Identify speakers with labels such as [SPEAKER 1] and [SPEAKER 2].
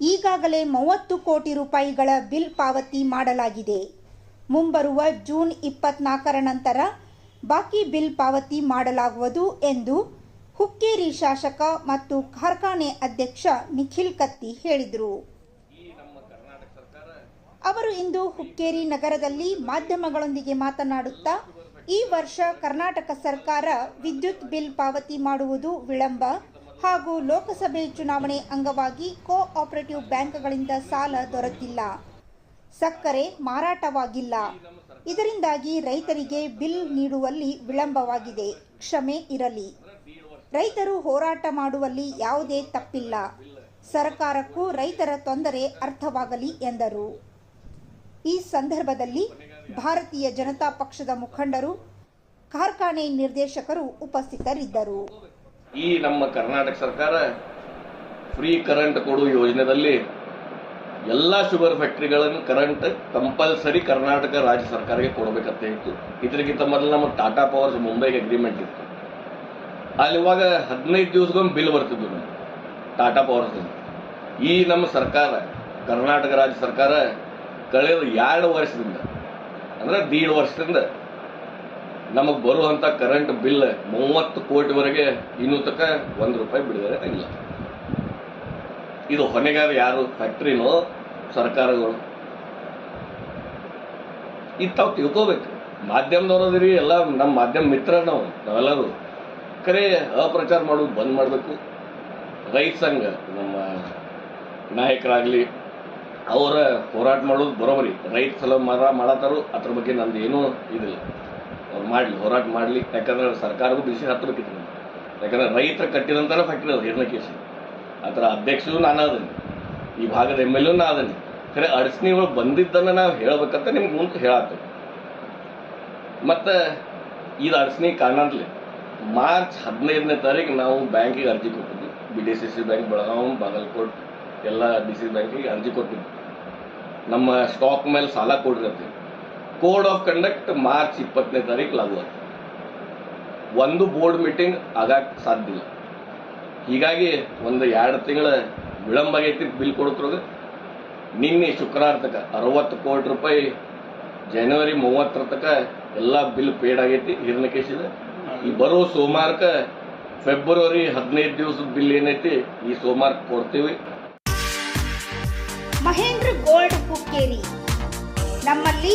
[SPEAKER 1] ಈಗಾಗಲೇ ಮೂವತ್ತು ಕೋಟಿ ರೂಪಾಯಿಗಳ ಬಿಲ್ ಪಾವತಿ ಮಾಡಲಾಗಿದೆ. ಮುಂಬರುವ ಜೂನ್ ಇಪ್ಪತ್ನಾಲ್ಕರ ನಂತರ ಬಾಕಿ ಬಿಲ್ ಪಾವತಿ ಮಾಡಲಾಗುವುದು ಎಂದು ಹುಕ್ಕೇರಿ ಶಾಸಕ ಮತ್ತು ಕಾರ್ಖಾನೆ ಅಧ್ಯಕ್ಷ ನಿಖಿಲ್ ಕತ್ತಿ ಹೇಳಿದರು. ಅವರು ಇಂದು ಹುಕ್ಕೇರಿ ನಗರದಲ್ಲಿ ಮಾಧ್ಯಮಗಳೊಂದಿಗೆ ಮಾತನಾಡುತ್ತಾ, ಈ ವರ್ಷ ಕರ್ನಾಟಕ ಸರ್ಕಾರ ವಿದ್ಯುತ್ ಬಿಲ್ ಪಾವತಿ ಮಾಡುವುದು ವಿಳಂಬ ಹಾಗೂ ಲೋಕಸಭೆ ಚುನಾವಣೆ ಅಂಗವಾಗಿ ಕೋ ಆಪರೇಟಿವ್ ಬ್ಯಾಂಕ್ಗಳಿಂದ ಸಾಲ ದೊರೆತಿಲ್ಲ. ಸಕ್ಕರೆ ಮಾರಾಟವಾಗಿಲ್ಲ. ಇದರಿಂದಾಗಿ ರೈತರಿಗೆ ಬಿಲ್ ನೀಡುವಲ್ಲಿ ವಿಳಂಬವಾಗಿದೆ. ಕ್ಷಮೆ ಇರಲಿ. ರೈತರು ಹೋರಾಟ ಮಾಡುವಲ್ಲಿ ಯಾವುದೇ ತಪ್ಪಿಲ್ಲ. ಸರ್ಕಾರಕ್ಕೂ ರೈತರ ತೊಂದರೆ ಅರ್ಥವಾಗಲಿ ಎಂದರು. ಈ ಸಂದರ್ಭದಲ್ಲಿ ಭಾರತೀಯ ಜನತಾ ಪಕ್ಷದ ಮುಖಂಡರು, ಕಾರ್ಖಾನೆ ನಿರ್ದೇಶಕರು ಉಪಸ್ಥಿತರಿದ್ದರು.
[SPEAKER 2] ಈ ನಮ್ಮ ಕರ್ನಾಟಕ ಸರ್ಕಾರ ಫ್ರೀ ಕರೆಂಟ್ ಕೊಡುವ ಯೋಜನೆಯಲ್ಲಿ ಎಲ್ಲ ಶುಗರ್ ಫ್ಯಾಕ್ಟ್ರಿಗಳನ್ನು ಕರೆಂಟ್ ಕಂಪಲ್ಸರಿ ಕರ್ನಾಟಕ ರಾಜ್ಯ ಸರ್ಕಾರಕ್ಕೆ ಕೊಡಬೇಕಂತ ಇತ್ತು. ಇದಕ್ಕಿಂತ ಮೊದಲು ನಮ್ಮ ಟಾಟಾ ಪವರ್ಸ್ ಮುಂಬೈಗೆ ಅಗ್ರಿಮೆಂಟ್ ಇತ್ತು. ಅಲ್ಲಿ ಇವಾಗ ಹದಿನೈದು ದಿವಸಕ್ಕೊಮ್ಮೆ ಬಿಲ್ ಬರ್ತಿದ್ವು ನಮ್ಮ ಟಾಟಾ ಪವರ್ಸ್ ಈ ನಮ್ಮ ಸರ್ಕಾರ, ಕರ್ನಾಟಕ ರಾಜ್ಯ ಸರ್ಕಾರ ಕಳೆದ ಎರಡು ವರ್ಷದಿಂದ, ಅಂದ್ರೆ ದೀಡ್ ವರ್ಷದಿಂದ ನಮಗೆ ಬರುವಂಥ ಕರೆಂಟ್ ಬಿಲ್ ಮೂವತ್ತು ಕೋಟಿವರೆಗೆ ಇನ್ನೂ ತಕ್ಕ ಒಂದು ರೂಪಾಯಿ ಬಿಡುಗಡೆ ಆಗಿಲ್ಲ. ಇದು ಹೊಣೆಗಾರ ಯಾರು? ಫ್ಯಾಕ್ಟ್ರಿನೋ ಸರ್ಕಾರಗಳು ಇದು ತಾವು ತಿಳ್ಕೋಬೇಕು. ಮಾಧ್ಯಮದವ್ರದ್ರಿ ಎಲ್ಲ ನಮ್ಮ ಮಾಧ್ಯಮ ಮಿತ್ರ ನಾವು, ನಾವೆಲ್ಲರೂ. ಕರೆ ಅಪ್ರಚಾರ ಮಾಡೋದು ಬಂದ್ ಮಾಡಬೇಕು. ರೈತ ಸಂಘ, ನಮ್ಮ ನಾಯಕರಾಗಲಿ, ಅವರ ಹೋರಾಟ ಮಾಡೋದು ಬರೋಬರಿ. ರೈತ ಸಲ ಮರ ಮಾಡತ್ತಾರೋ ಅದ್ರ ಬಗ್ಗೆ ನಂದು ಏನೂ ಇದಿಲ್ಲ. ಅವ್ರು ಮಾಡಲಿ ಹೋರಾಟ ಮಾಡಲಿ ಯಾಕಂದ್ರೆ ಸರ್ಕಾರಕ್ಕೂ ಬಿಸಿ ಹತ್ತಬೇಕಿತ್ತು ನಮ್ಗೆ. ಯಾಕಂದ್ರೆ ರೈತರು ಕಟ್ಟಿದಂತಾನೆ ಫ್ಯಾಕ್ಟ್ರಿ ಅದು, ಹಿರಣ್ಯಕೇಶಿ. ಅದರ ಅಧ್ಯಕ್ಷರು ನಾನು ಅದನ್ನು. ಈ ಭಾಗದ ಎಂ ಎಲ್ ಎ ನಾ ಅದನ್ನು ಖರೆ ಅಡಚಣೆಗಳು ಬಂದಿದ್ದನ್ನು ನಾವು ಹೇಳಬೇಕಂತ ನಿಮ್ಗೆ ಮುಂದೆ ಹೇಳತ್ತೇವೆ ಮತ್ತು, ಇದು ಅಡಚಣೆ ಕಾರಣಂತಲೇ ಮಾರ್ಚ್ ಹದಿನೈದನೇ ತಾರೀಕು ನಾವು ಬ್ಯಾಂಕಿಗೆ ಅರ್ಜಿ ಕೊಟ್ಟಿದ್ವಿ. B D C C bank Belagavi Bagalkot, ಎಲ್ಲ ಡಿ ಸಿ ಬ್ಯಾಂಕಿಗೆ ಅರ್ಜಿ ಕೊಟ್ಟಿದ್ವಿ. ನಮ್ಮ ಸ್ಟಾಕ್ ಮೇಲೆ ಸಾಲ ಕೊಡಿರತ್ತೀವಿ ಕೋಡ್ ಆಫ್ ಕಂಡಕ್ಟ್ ಮಾರ್ಚ್ ಇಪ್ಪತ್ತನೇ ತಾರೀಕು ಲಾಗು ಒಂದು ಬೋರ್ಡ್ ಮೀಟಿಂಗ್ ಆಗಕ್ಕೆ ಸಾಧ್ಯ ಇಲ್ಲ. ಹೀಗಾಗಿ ಒಂದು ಎರಡು ತಿಂಗಳ ವಿಳಂಬ ಆಗೈತಿ ಬಿಲ್ ಕೊಡೋದ್ರಾಗ ನಿನ್ನೆ ಶುಕ್ರವಾರ ತಕ ಅರವತ್ತು ಕೋಟಿ ರೂಪಾಯಿ ಜನವರಿ ಮೂವತ್ತರ ತಕ ಎಲ್ಲ ಬಿಲ್ ಪೇಡ್ ಆಗೈತಿ ಕೇಸಿದೆ ಈ ಬರೋ ಸೋಮವಾರಕ್ಕ ಫೆಬ್ರವರಿ ಹದಿನೈದು ದಿವಸದ ಬಿಲ್ ಏನೈತಿ ಈ ಸೋಮವಾರ ಕೊಡ್ತೀವಿ.
[SPEAKER 1] ಮಹೇಂದ್ರ ಗೋಲ್ಡ್ ಹುಕ್ಕೇರಿ ನಮ್ಮಲ್ಲಿ